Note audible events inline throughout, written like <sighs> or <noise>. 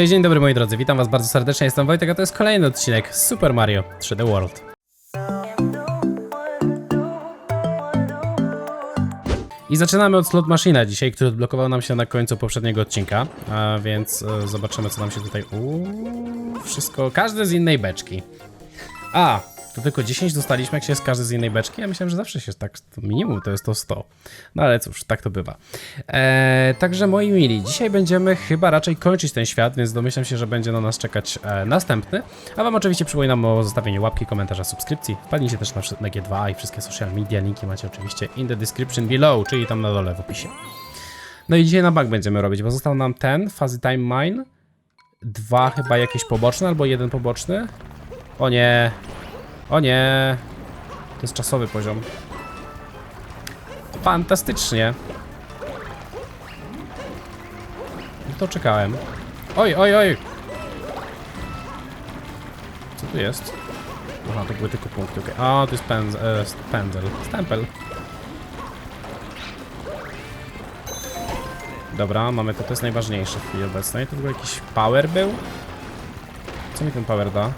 Cześć, dzień dobry moi drodzy, witam was bardzo serdecznie, jestem Wojtek, a to jest kolejny odcinek Super Mario 3D World. I zaczynamy od slot machina dzisiaj, który odblokował nam się na końcu poprzedniego odcinka, a więc e, zobaczymy co nam się tutaj... Uuu, wszystko, każdy z innej beczki. A, to tylko 10 dostaliśmy, jak się każdy z innej beczki? Ja myślałem, że zawsze się tak, to minimum to jest to 100. No ale cóż, tak to bywa. Eee, także moi mili, dzisiaj będziemy chyba raczej kończyć ten świat, więc domyślam się, że będzie na nas czekać e, następny. A wam oczywiście przypominam o zostawieniu łapki, komentarza, subskrypcji. Wpadnijcie też na, na G2 i wszystkie social media, linki macie oczywiście in the description below, czyli tam na dole w opisie. No i dzisiaj na bank będziemy robić, bo został nam ten, Fuzzy Time Mine, dwa chyba jakieś poboczne, albo jeden poboczny. O nie, o nie, to jest czasowy poziom. Fantastycznie. No to czekałem. Oj, oj, oj! Co tu jest? Aha, to były tylko punkty, okej. A, to jest pędz, e, pędzel. Stempel. Dobra, mamy to, to jest najważniejsze w chwili obecnej. To w ogóle jakiś power był? Co mi ten power da?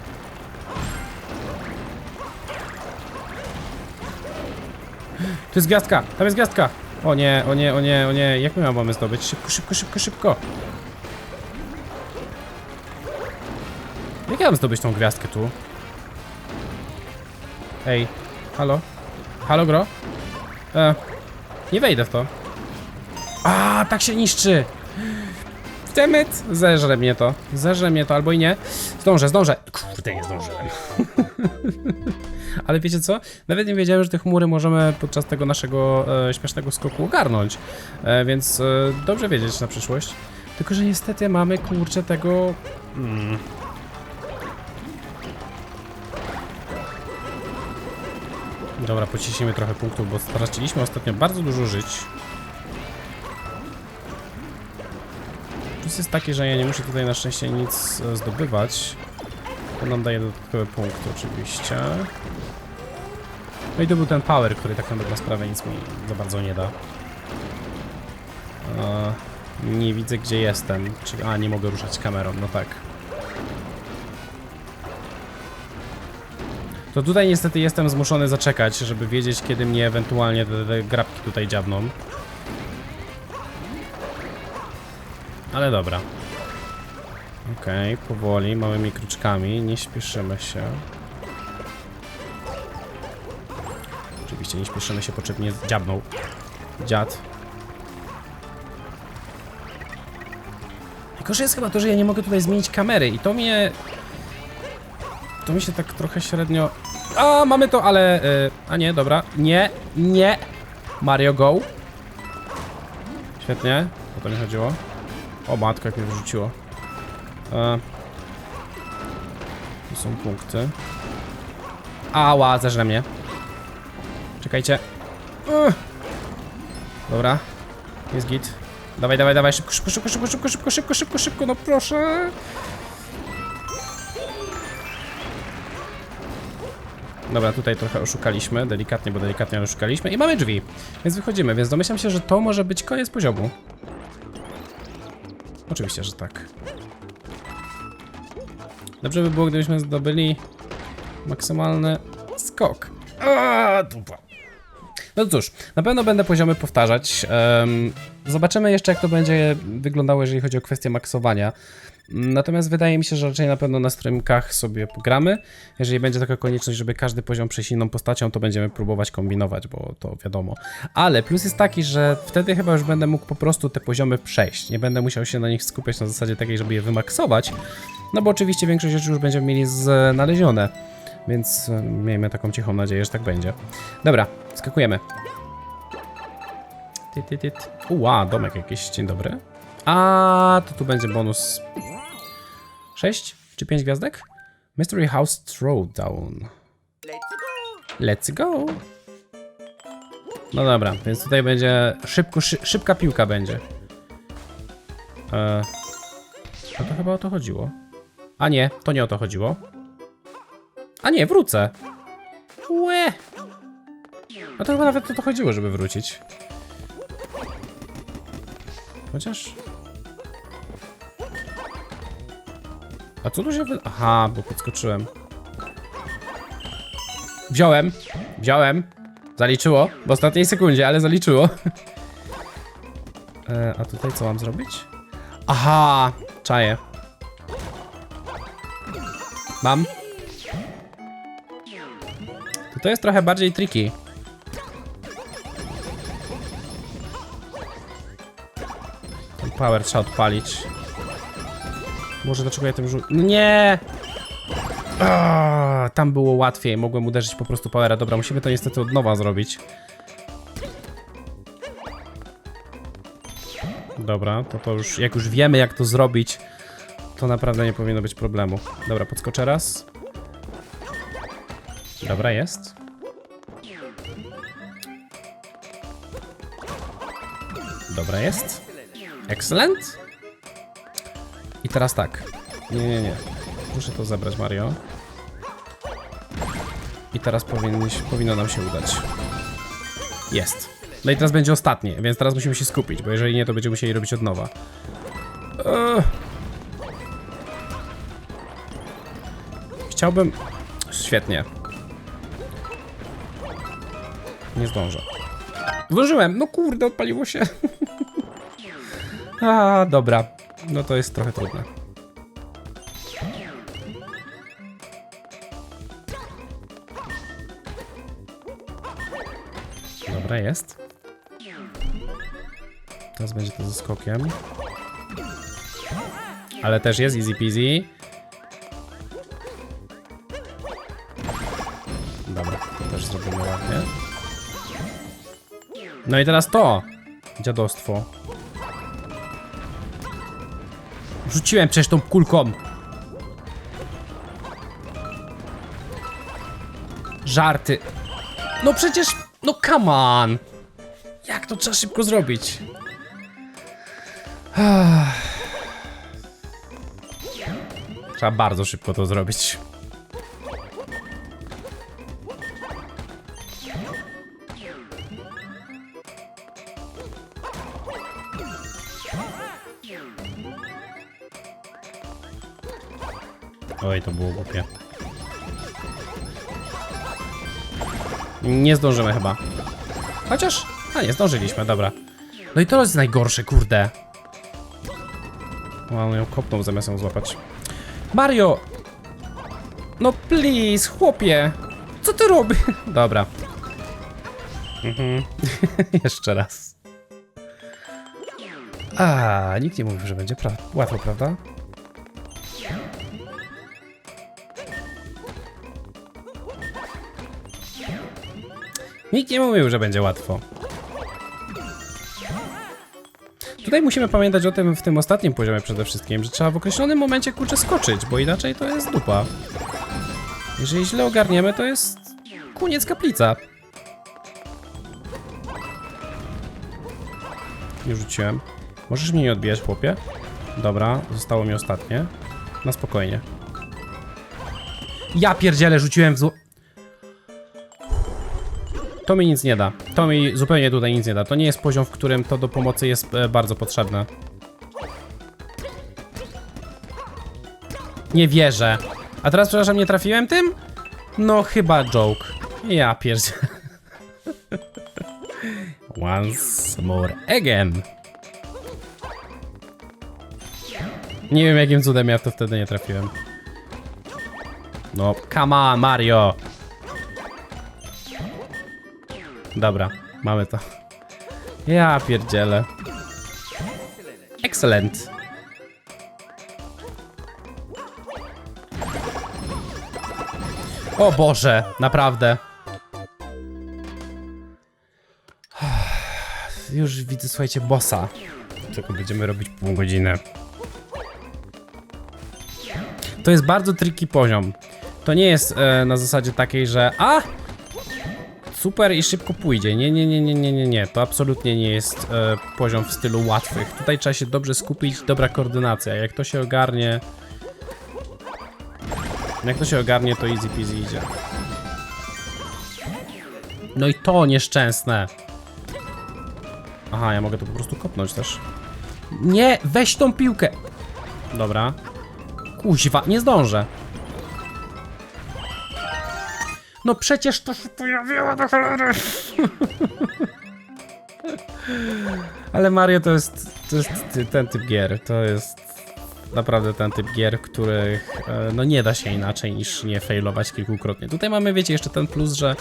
Tu jest gwiazdka! Tam jest gwiazdka! O nie, o nie, o nie, o nie. Jak my ją mamy zdobyć? Szybko, szybko, szybko, szybko! Jak ja mam zdobyć tą gwiazdkę tu? Ej, halo? Halo, gro? E, nie wejdę w to. A, tak się niszczy! Dammit! Zeżre mnie to. Zeżre mnie to, albo i nie. Zdążę, zdążę. Kurde, nie zdążyłem. <laughs> Ale wiecie co? Nawet nie wiedziałem, że te chmury możemy podczas tego naszego e, śmiesznego skoku ogarnąć. E, więc e, dobrze wiedzieć na przyszłość. Tylko, że niestety mamy kurczę tego. Mm. Dobra, pociśnijmy trochę punktów, bo straciliśmy ostatnio bardzo dużo żyć. Plus jest taki, że ja nie muszę tutaj na szczęście nic e, zdobywać. To nam daje dodatkowe punkty oczywiście. No i to był ten power, który tak na dobrą sprawę nic mi za bardzo nie da. E, nie widzę gdzie jestem. Czy, a, nie mogę ruszać kamerą, no tak. To tutaj niestety jestem zmuszony zaczekać, żeby wiedzieć kiedy mnie ewentualnie te, te grabki tutaj dziabną. Ale dobra. Okej, powoli, małymi kroczkami, nie śpieszymy się. Oczywiście nie śpieszymy się, po czym nie dziabnął dziad. Że jest chyba to, że ja nie mogę tutaj zmienić kamery i to mnie... To mi się tak trochę średnio... A, mamy to, ale... y, a nie, dobra. Nie, nie. Mario Go. Świetnie, o to mi chodziło. O matko, jak mnie wyrzuciło. E, tu są punkty. Ała, zeżre mnie. Czekajcie. Dobra. Jest git. Dawaj, dawaj, dawaj, szybko, szybko, szybko, szybko, szybko, szybko, szybko, szybko, szybko, no proszę. Dobra, tutaj trochę oszukaliśmy, delikatnie, bo delikatnie oszukaliśmy i mamy drzwi, więc wychodzimy, więc domyślam się, że to może być koniec poziomu. Oczywiście, że tak. Dobrze by było, gdybyśmy zdobyli maksymalny skok. Aaaa, dupa. No cóż, na pewno będę poziomy powtarzać. Zobaczymy jeszcze, jak to będzie wyglądało, jeżeli chodzi o kwestię maksowania. Natomiast wydaje mi się, że raczej na pewno na streamkach sobie pogramy. Jeżeli będzie taka konieczność, żeby każdy poziom przejść inną postacią, to będziemy próbować kombinować, bo to wiadomo. Ale plus jest taki, że wtedy chyba już będę mógł po prostu te poziomy przejść. Nie będę musiał się na nich skupiać na zasadzie takiej, żeby je wymaksować. No bo oczywiście większość rzeczy już będziemy mieli znalezione. Więc e, miejmy taką cichą nadzieję, że tak będzie. Dobra, skakujemy. Ua, domek jakiś, dzień dobry. A, to tu będzie bonus 6 czy 5 gwiazdek? Mystery House Throwdown. Let's go! No dobra, więc tutaj będzie szybko, szy, szybka piłka będzie. E, to chyba o to chodziło. A nie, to nie o to chodziło. A nie, wrócę. Łe. A to chyba nawet o to chodziło, żeby wrócić. Chociaż... A co tu się wy... Aha, bo podskoczyłem. Wziąłem. Wziąłem. Zaliczyło. W ostatniej sekundzie, ale zaliczyło. e, a tutaj co mam zrobić? Aha, czaję. Mam. To, jest trochę bardziej tricky. Ten power trzeba odpalić. Może dlaczego ja tym rzu... No nie! Tam było łatwiej, mogłem uderzyć po prostu powera. Dobra, musimy to niestety od nowa zrobić. Dobra, to to już, jak już wiemy jak to zrobić, to naprawdę nie powinno być problemu. Dobra, podskoczę raz. Dobra, jest. Dobra, jest. Excellent. I teraz tak. Nie, nie, nie. Muszę to zabrać, Mario. I teraz powinniś, powinno nam się udać. Jest. No i teraz będzie ostatnie, więc teraz musimy się skupić, bo jeżeli nie, to będziemy musieli robić od nowa. Eee. Chciałbym... Świetnie. Nie zdążę. Zdążyłem! No kurde, odpaliło się. <laughs> A, dobra. No to jest trochę trudne. Dobra, jest. Teraz będzie to ze skokiem. Ale też jest easy peasy. Dobra, też zrobimy ładnie. No i teraz to! Dziadostwo. Rzuciłem przecież tą kulką. Żarty. No przecież, no come on. Jak to trzeba szybko zrobić? Trzeba bardzo szybko to zrobić. Oj, to było głupie. Nie zdążymy chyba. Chociaż... A, nie zdążyliśmy, dobra. No i to jest najgorsze, kurde. O, ją kopnął zamiast ją złapać. Mario! No please, chłopie! Co ty robisz? <laughs> Dobra. Mhm. <laughs> Jeszcze raz. A, nikt nie mówił, że będzie pra łatwo, prawda? Nikt nie mówił, że będzie łatwo. Tutaj musimy pamiętać o tym w tym ostatnim poziomie przede wszystkim, że trzeba w określonym momencie kurczę skoczyć, bo inaczej to jest dupa. Jeżeli źle ogarniemy, to jest koniec kaplica. Nie rzuciłem. Możesz mnie nie odbijać, chłopie? Dobra, zostało mi ostatnie. Na spokojnie. Ja pierdzielę, rzuciłem w zło... To mi nic nie da. To mi zupełnie tutaj nic nie da. To nie jest poziom, w którym to do pomocy jest e, bardzo potrzebne. Nie wierzę. A teraz, przepraszam, nie trafiłem tym? No chyba joke. Ja pierdzielę. <laughs> Once more again. Nie wiem jakim cudem ja to wtedy nie trafiłem. No, come on, Mario. Dobra, mamy to. Ja pierdzielę. Excellent. O Boże, naprawdę. <sighs> Już widzę, słuchajcie, bossa. Tylko będziemy robić pół godziny. To jest bardzo tricky poziom. To nie jest e, na zasadzie takiej, że a super i szybko pójdzie. Nie, nie, nie, nie, nie, nie, nie. To absolutnie nie jest e, poziom w stylu łatwych. Tutaj trzeba się dobrze skupić, dobra koordynacja. Jak to się ogarnie... Jak to się ogarnie, to easy peasy idzie. No i to nieszczęsne. Aha, ja mogę to po prostu kopnąć też. Nie, weź tą piłkę. Dobra. Kuźwa, nie zdążę. No przecież to się pojawiło do cholery. Ale Mario to jest, to jest ten typ gier. To jest naprawdę ten typ gier, których e, no nie da się inaczej niż nie failować kilkukrotnie. Tutaj mamy, wiecie, jeszcze ten plus, że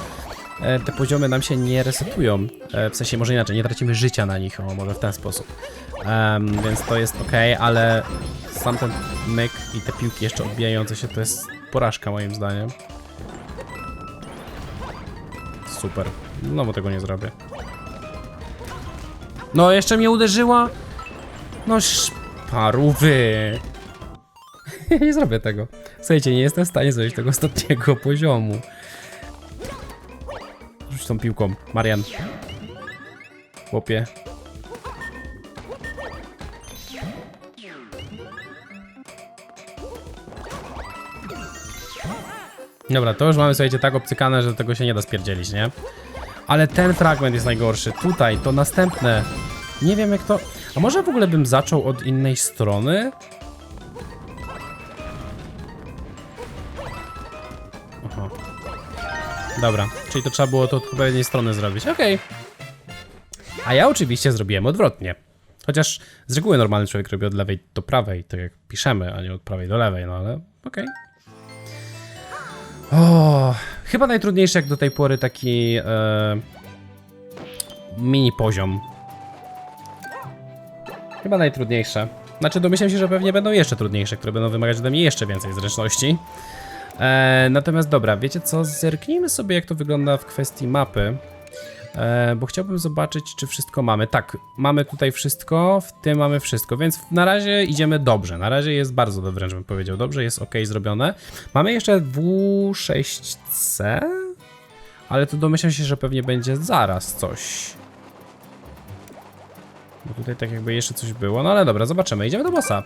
e, te poziomy nam się nie resetują. E, w sensie może inaczej, nie tracimy życia na nich, o może w ten sposób. Em, więc to jest ok, ale sam ten myk i te piłki jeszcze odbijające się to jest porażka moim zdaniem. Super. No bo tego nie zrobię. No, jeszcze mnie uderzyła. No, szparówy. <laughs> nie zrobię tego. Słuchajcie, nie jestem w stanie zrobić tego ostatniego <laughs> poziomu. Rzuć tą piłką, Marian. Chłopie. Dobra, to już mamy, słuchajcie, tak obcykane, że tego się nie da spierdzielić, nie? Ale ten fragment jest najgorszy. Tutaj, to następne. Nie wiem jak to... A może w ogóle bym zaczął od innej strony? Aha. Dobra, czyli to trzeba było to od odpowiedniej strony zrobić. Okej. A ja oczywiście zrobiłem odwrotnie. Chociaż z reguły normalny człowiek robi od lewej do prawej, tak jak piszemy, a nie od prawej do lewej, no ale okej. O, chyba najtrudniejszy jak do tej pory taki e, mini poziom. Chyba najtrudniejsze. Znaczy domyślam się, że pewnie będą jeszcze trudniejsze, które będą wymagać ode mnie jeszcze więcej zręczności. E, natomiast dobra, wiecie co? Zerknijmy sobie jak to wygląda w kwestii mapy. E, bo chciałbym zobaczyć, czy wszystko mamy. Tak, mamy tutaj wszystko, w tym mamy wszystko, więc na razie idziemy dobrze. Na razie jest bardzo dobrze, wręcz bym powiedział. Dobrze, jest ok zrobione. Mamy jeszcze W6C, ale tu domyślam się, że pewnie będzie zaraz coś. Bo tutaj tak jakby jeszcze coś było, no ale dobra, zobaczymy. Idziemy do bossa.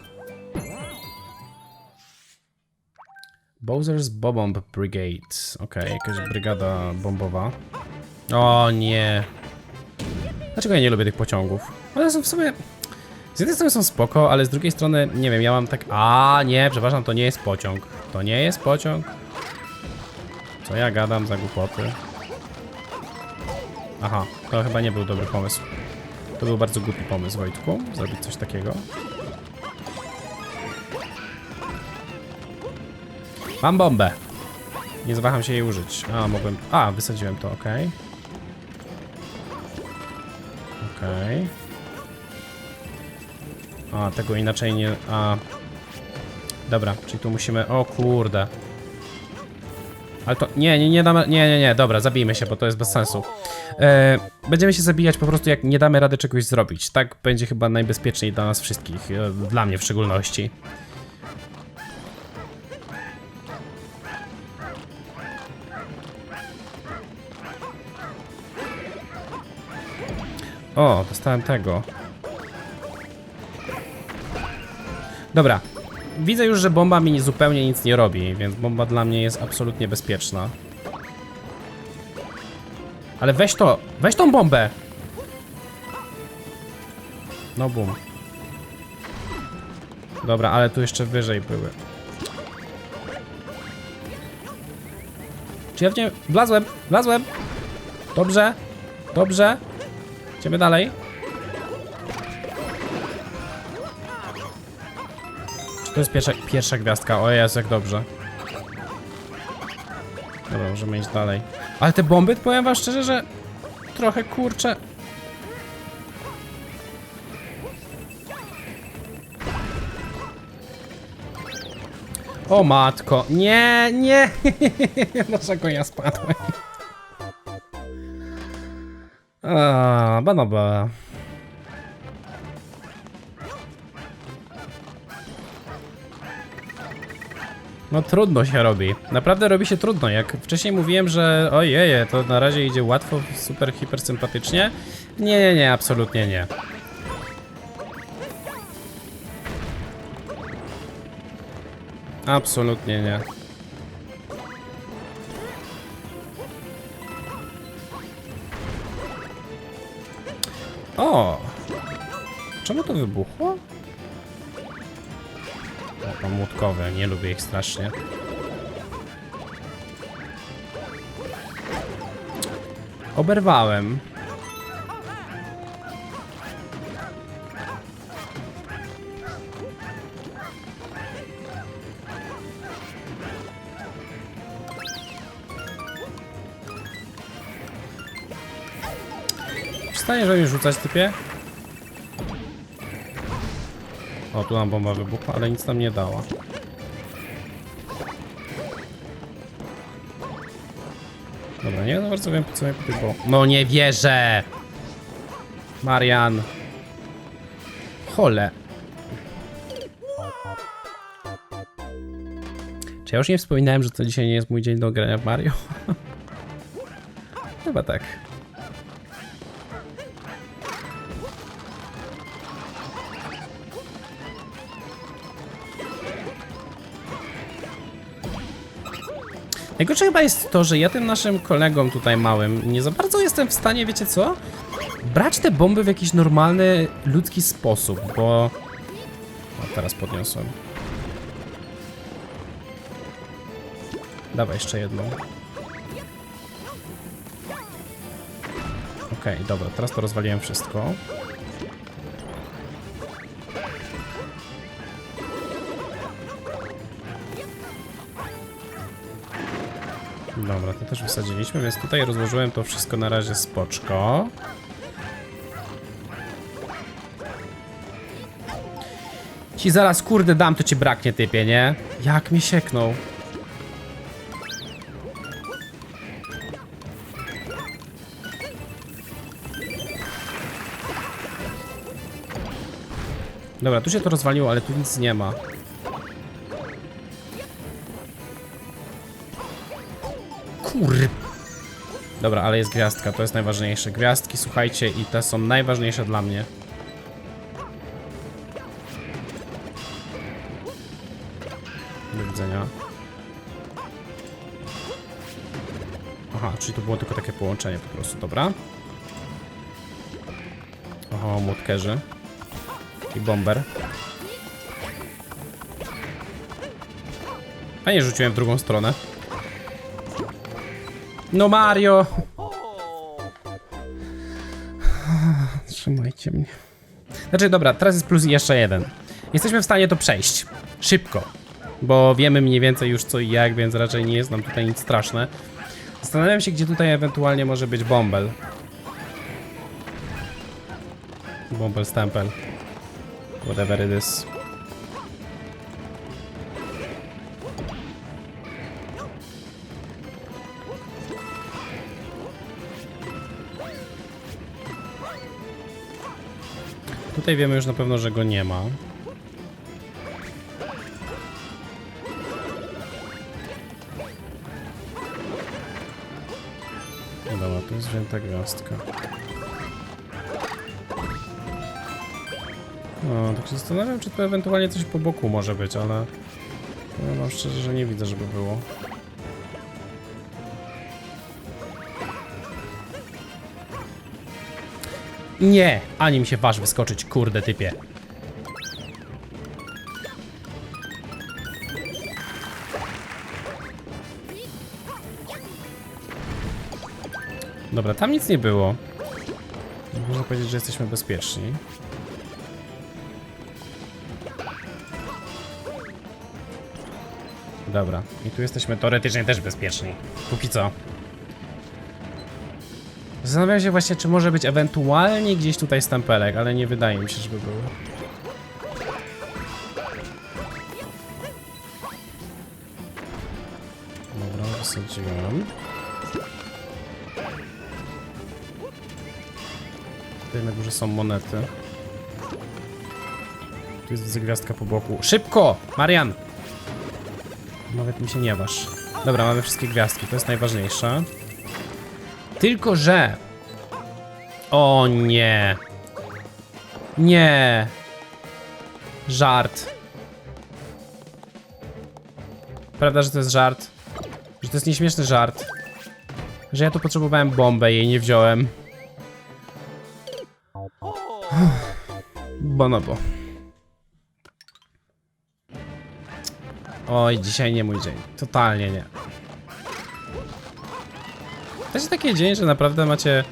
Bowser's Bomb Brigade. Okej, jakaś brygada bombowa. O nie. Dlaczego ja nie lubię tych pociągów? One są w sumie... Z jednej strony są spoko, ale z drugiej strony, nie wiem, ja mam tak... A nie, przepraszam, to nie jest pociąg. To nie jest pociąg. Co ja gadam za głupoty? Aha, to chyba nie był dobry pomysł. To był bardzo głupi pomysł, Wojtku, zrobić coś takiego. Mam bombę. Nie zawaham się jej użyć. A, mogłem... A, wysadziłem to, okej. Okej. A, tego inaczej nie... A... Dobra, czyli tu musimy... O kurde. Ale to... Nie, nie, nie damy... Nie, nie, nie, dobra, zabijmy się, bo to jest bez sensu. E, będziemy się zabijać po prostu jak nie damy rady czegoś zrobić. Tak będzie chyba najbezpieczniej dla nas wszystkich. E, dla mnie w szczególności. O, dostałem tego. Dobra. Widzę już, że bomba mi zupełnie nic nie robi, więc bomba dla mnie jest absolutnie bezpieczna. Ale weź to! Weź tą bombę! No bum. Dobra, ale tu jeszcze wyżej były. Czy ja w nie... Wlazłem! Wlazłem! Dobrze! Dobrze! Idziemy dalej. To jest pierwsza, pierwsza gwiazdka? O jest, jak dobrze. Dobra, możemy iść dalej. Ale te bomby, powiem wam szczerze, że trochę kurczę. O matko, nie, nie, dlaczego ja spadłem? A, banaba. No trudno się robi. Naprawdę robi się trudno. Jak wcześniej mówiłem, że ojeje, to na razie idzie łatwo, super, hiper sympatycznie. Nie, nie, nie, absolutnie nie. Absolutnie nie. O! Czemu to wybuchło? Mam młotkowe, nie lubię ich strasznie. Oberwałem. Przestaniesz mnie rzucać, typie? O, tu nam bomba wybuchła, ale nic nam nie dała. Dobra, nie za bardzo wiem, co mnie było. No nie wierzę! Marian. Chole. Czy ja już nie wspominałem, że to dzisiaj nie jest mój dzień do grania w Mario? <laughs> Najgorsze chyba jest to, że ja tym naszym kolegom tutaj małym nie za bardzo jestem w stanie, wiecie co? Brać te bomby w jakiś normalny, ludzki sposób, bo... O, teraz podniosłem. Dawaj jeszcze jedną. Okej, dobra, teraz to rozwaliłem wszystko. Wysadziliśmy, więc tutaj rozłożyłem to wszystko na razie spoczko. Ci zaraz kurde dam, to ci braknie typie, nie? Jak mi sieknął. Dobra, tu się to rozwaliło, ale tu nic nie ma. Dobra, ale jest gwiazdka, to jest najważniejsze. Gwiazdki, słuchajcie, i te są najważniejsze dla mnie. Do widzenia. Aha, czyli to było tylko takie połączenie po prostu, dobra. Oho, młotkerzy. I bomber. Fajnie rzuciłem w drugą stronę. No Mario! <sighs> Trzymajcie mnie. Znaczy, dobra, teraz jest plus jeszcze jeden. Jesteśmy w stanie to przejść. Szybko. Bo wiemy mniej więcej już co i jak, więc raczej nie jest nam tutaj nic straszne. Zastanawiam się, gdzie tutaj ewentualnie może być bąbel. Bąbel stempel. Whatever it is. Tutaj wiemy już na pewno, że go nie ma. No dobra, to jest wzięta gwiazdka. No, tak się zastanawiam, czy tu ewentualnie coś po boku może być, ale... No, no szczerze, że nie widzę, żeby było. Nie! Ani mi się waż wyskoczyć, kurde typie. Dobra, tam nic nie było. Można powiedzieć, że jesteśmy bezpieczni. Dobra, i tu jesteśmy teoretycznie też bezpieczni. Póki co. Zastanawiam się właśnie, czy może być ewentualnie gdzieś tutaj stempelek, ale nie wydaje mi się, żeby był. Dobra, wysadziłem. Tutaj na górze są monety. Tu jest gwiazdka po boku. Szybko! Marian! Nawet mi się nie waż. Dobra, mamy wszystkie gwiazdki, to jest najważniejsze. Tylko, że... O nie. Nie. Żart. Prawda, że to jest żart? Że to jest nieśmieszny żart. Że ja tu potrzebowałem bombę, jej nie wziąłem. <sighs> Bonobo. Oj, dzisiaj nie mój dzień. Totalnie nie. To jest taki dzień, że naprawdę macie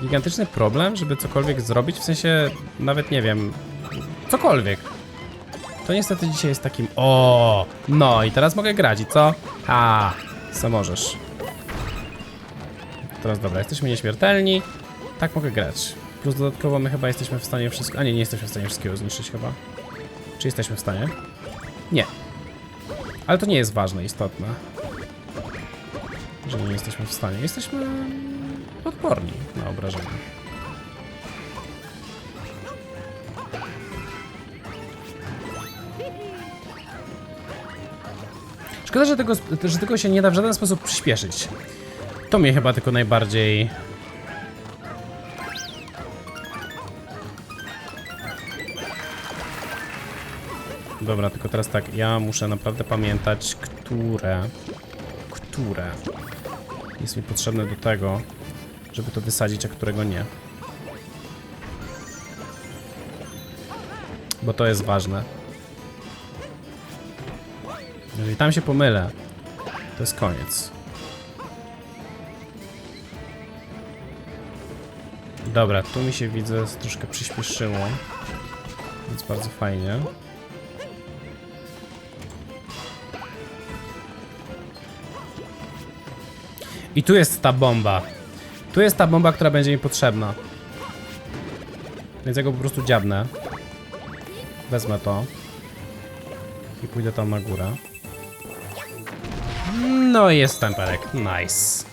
gigantyczny problem, żeby cokolwiek zrobić, w sensie nawet nie wiem, cokolwiek. To niestety dzisiaj jest takim, o, no i teraz mogę grać i co? A, co możesz. Teraz dobra, jesteśmy nieśmiertelni, tak mogę grać. Plus dodatkowo my chyba jesteśmy w stanie wszystko, a nie, nie jesteśmy w stanie wszystkiego zniszczyć chyba. Czy jesteśmy w stanie? Nie. Ale to nie jest ważne, istotne. Że nie jesteśmy w stanie. Jesteśmy odporni na obrażenia. Szkoda, że tego, że tego się nie da w żaden sposób przyspieszyć. To mnie chyba tylko najbardziej... Dobra, tylko teraz tak, ja muszę naprawdę pamiętać, które... Które jest mi potrzebne do tego, żeby to wysadzić, a którego nie. Bo to jest ważne. Jeżeli tam się pomylę, to jest koniec. Dobra, tu mi się widzę troszkę przyspieszyło. Więc bardzo fajnie. I tu jest ta bomba. Tu jest ta bomba, która będzie mi potrzebna. Więc ja go po prostu dziabnę. Wezmę to. I pójdę tam na górę. No i jest temperek. Nice.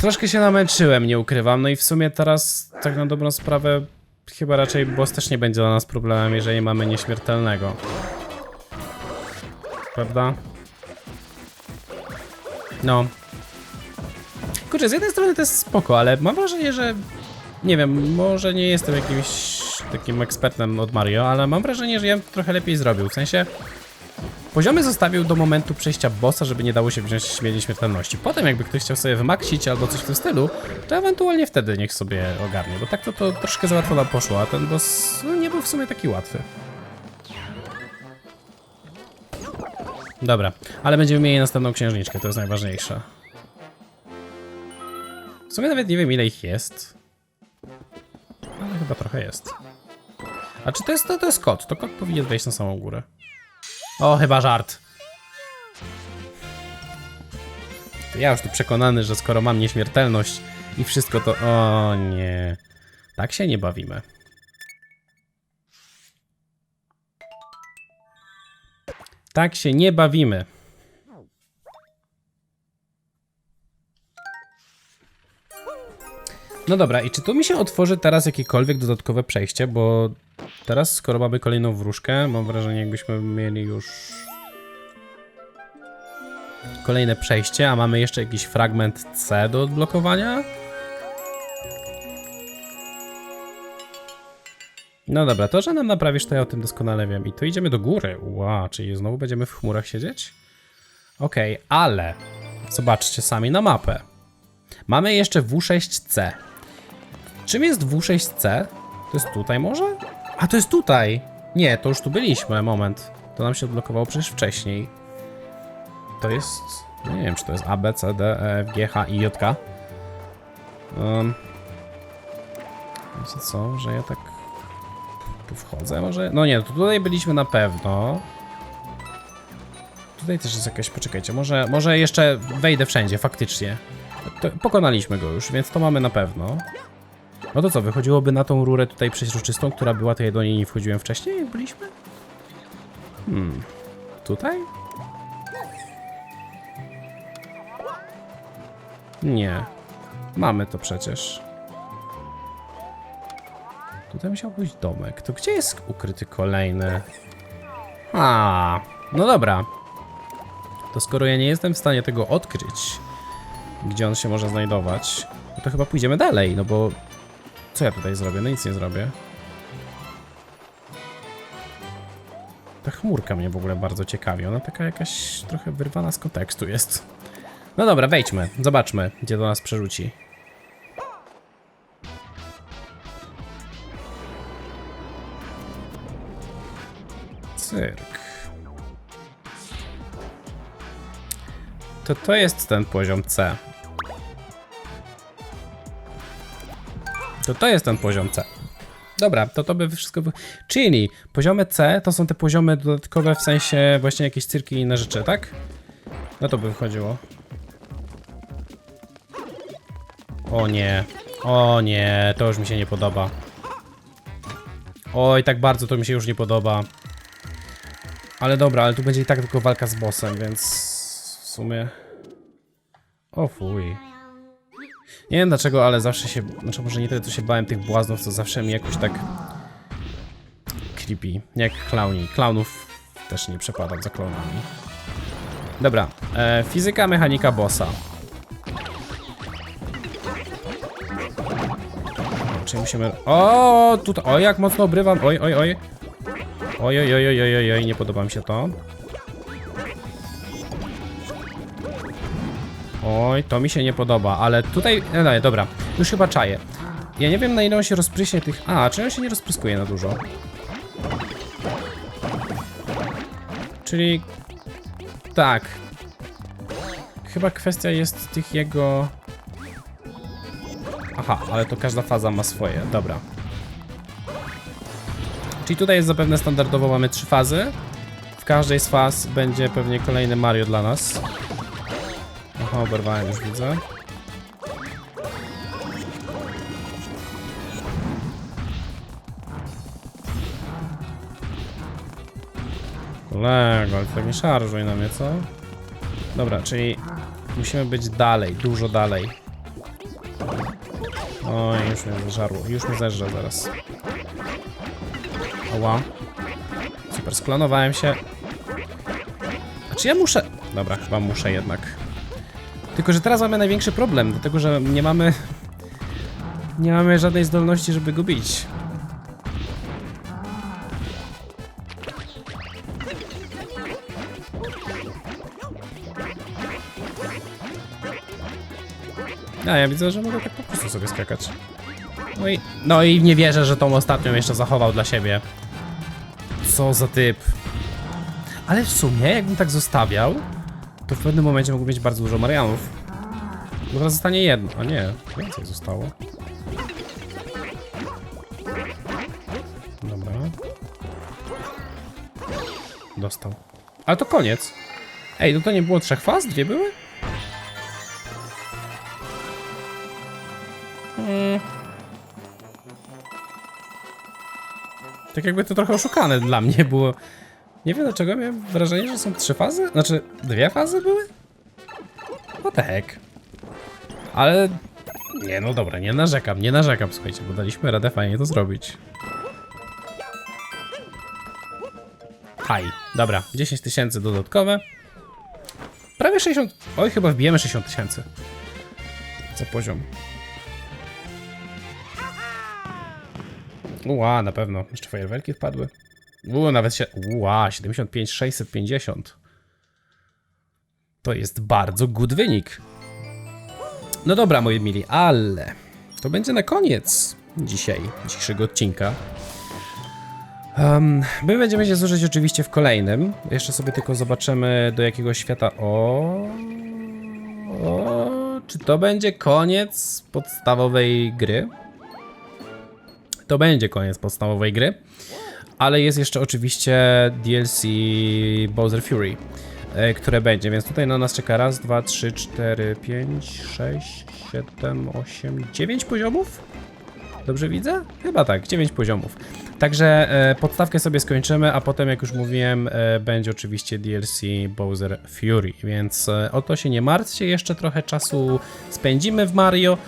Troszkę się namęczyłem, nie ukrywam. No i w sumie teraz, tak na dobrą sprawę, chyba raczej boss też nie będzie dla nas problemem, jeżeli mamy nieśmiertelnego. Prawda? No. Kurczę, z jednej strony to jest spoko, ale mam wrażenie, że... Nie wiem, może nie jestem jakimś takim ekspertem od Mario, ale mam wrażenie, że ja trochę lepiej zrobił. W sensie... Poziomy zostawił do momentu przejścia bossa, żeby nie dało się wziąć śmierci śmiertelności. Potem jakby ktoś chciał sobie wymaksić albo coś w tym stylu, to ewentualnie wtedy niech sobie ogarnie, bo tak to, to troszkę za łatwo nam poszło, a ten boss no, nie był w sumie taki łatwy. Dobra, ale będziemy mieli następną księżniczkę, to jest najważniejsze. W sumie nawet nie wiem ile ich jest. Ale chyba trochę jest. A czy to jest, to, to jest kot? To kot powinien wejść na samą górę. O, chyba żart. To ja już tu przekonany, że skoro mam nieśmiertelność i wszystko to... O nie. Tak się nie bawimy. Tak się nie bawimy. No dobra, i czy tu mi się otworzy teraz jakiekolwiek dodatkowe przejście, bo teraz skoro mamy kolejną wróżkę, mam wrażenie jakbyśmy mieli już kolejne przejście, a mamy jeszcze jakiś fragment C do odblokowania? No dobra, to, że nam naprawisz, to ja o tym doskonale wiem. I to idziemy do góry. Ła, czyli znowu będziemy w chmurach siedzieć? Okej, ale zobaczcie sami na mapę. Mamy jeszcze W6C. Czym jest W6C? To jest tutaj może? A, to jest tutaj! Nie, to już tu byliśmy, moment. To nam się odblokowało przecież wcześniej. To jest... no Nie wiem, czy to jest A, B, C, D, E, F, G, H, I, J, K. Um, wiecie co, że ja tak... Tu wchodzę może? No nie, to tutaj byliśmy na pewno. Tutaj też jest jakaś... Poczekajcie, może, może jeszcze wejdę wszędzie, faktycznie. To pokonaliśmy go już, więc to mamy na pewno. No to co, wychodziłoby na tą rurę tutaj przeźroczystą, która była, to ja do niej nie wchodziłem wcześniej, jak byliśmy? Hmm. Tutaj? Nie. Mamy to przecież. Tutaj musiał być domek. To gdzie jest ukryty kolejny? A, no dobra. To skoro ja nie jestem w stanie tego odkryć, gdzie on się może znajdować, no to chyba pójdziemy dalej, no bo co ja tutaj zrobię? No nic nie zrobię. Ta chmurka mnie w ogóle bardzo ciekawi. Ona taka jakaś trochę wyrwana z kontekstu jest. No dobra, wejdźmy. Zobaczmy, gdzie to nas przerzuci. Cyrk. To to jest ten poziom C. To to jest ten poziom C. Dobra, to to by wszystko... By... Czyli poziomy C to są te poziomy dodatkowe w sensie właśnie jakieś cyrki i inne rzeczy, tak? No to by wychodziło. O nie. O nie, to już mi się nie podoba. Oj, tak bardzo to mi się już nie podoba. Ale dobra, ale tu będzie i tak tylko walka z bossem, więc w sumie... O fuj. Nie wiem dlaczego, ale zawsze się... Znaczy może nie tyle, co się bałem tych błaznów, co zawsze mi jakoś tak... Creepy. Jak klauni. Klaunów też nie przepadam za klaunami. Dobra. E, fizyka, mechanika bossa. Czyli musimy... O, tutaj... O, jak mocno obrywam. Oj, oj, oj. Oj, oj, oj, oj, oj, oj, nie podoba mi się to. Oj, to mi się nie podoba, ale tutaj... No, no, dobra, już chyba czaję. Ja nie wiem na ile on się rozpryśnie tych... A, czy on się nie rozpryskuje na dużo? Czyli... Tak. Chyba kwestia jest tych jego... Aha, ale to każda faza ma swoje, dobra. Czyli tutaj jest zapewne standardowo mamy trzy fazy. W każdej z faz będzie pewnie kolejny Mario dla nas. Aha, oberwałem już widzę. Kolego, ale tak nie szarżuj na mnie, co? Dobra, czyli musimy być dalej, dużo dalej. Oj, już mnie zażarło, już mnie zeżre zaraz. Oła. Super, sklanowałem się. A czy ja muszę... Dobra, chyba muszę jednak. Tylko, że teraz mamy największy problem, dlatego, że nie mamy... Nie mamy żadnej zdolności, żeby go bić. A, ja widzę, że mogę tak po prostu sobie skakać. No i, no i nie wierzę, że tą ostatnią jeszcze zachował dla siebie. Co za typ. Ale w sumie, jakbym tak zostawiał, to w pewnym momencie mógł mieć bardzo dużo Marianów. Bo teraz zostanie jedno. A nie, więcej zostało. Dobra. Dostał. Ale to koniec. Ej, no to nie było trzech faz? Dwie były? Tak jakby to trochę oszukane dla mnie było. Nie wiem dlaczego miałem wrażenie, że są trzy fazy? Znaczy, dwie fazy były? The heck? Ale... Nie, no dobra, nie narzekam, nie narzekam, słuchajcie, bo daliśmy radę fajnie to zrobić. Haj, dobra, 10 tysięcy dodatkowe. Prawie 60... Oj, chyba wbijemy 60 tysięcy. Za poziom. Ła, na pewno. Jeszcze fajerwerki wpadły. Ua, nawet się... Ła, 75, 650. To jest bardzo good wynik. No dobra, moi mili, ale to będzie na koniec dzisiaj, dzisiejszego odcinka. Um, my będziemy się zużyć oczywiście w kolejnym. Jeszcze sobie tylko zobaczymy do jakiego świata. O, o, czy to będzie koniec podstawowej gry? To będzie koniec podstawowej gry. Ale jest jeszcze oczywiście DLC Bowser Fury, e, które będzie, więc tutaj na nas czeka raz, dwa, trzy, cztery, pięć, sześć, siedem, osiem, dziewięć poziomów? Dobrze widzę? Chyba tak, 9 poziomów. Także e, podstawkę sobie skończymy, a potem, jak już mówiłem, e, będzie oczywiście DLC Bowser Fury, więc o to się nie martwcie, jeszcze trochę czasu spędzimy w Mario.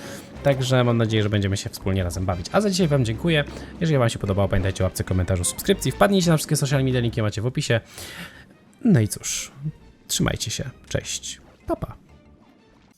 Także mam nadzieję, że będziemy się wspólnie razem bawić. A za dzisiaj Wam dziękuję. Jeżeli Wam się podobało, pamiętajcie o łapce, komentarzu, subskrypcji. Wpadnijcie na wszystkie social media, linki macie w opisie. No i cóż, trzymajcie się. Cześć. Pa, pa.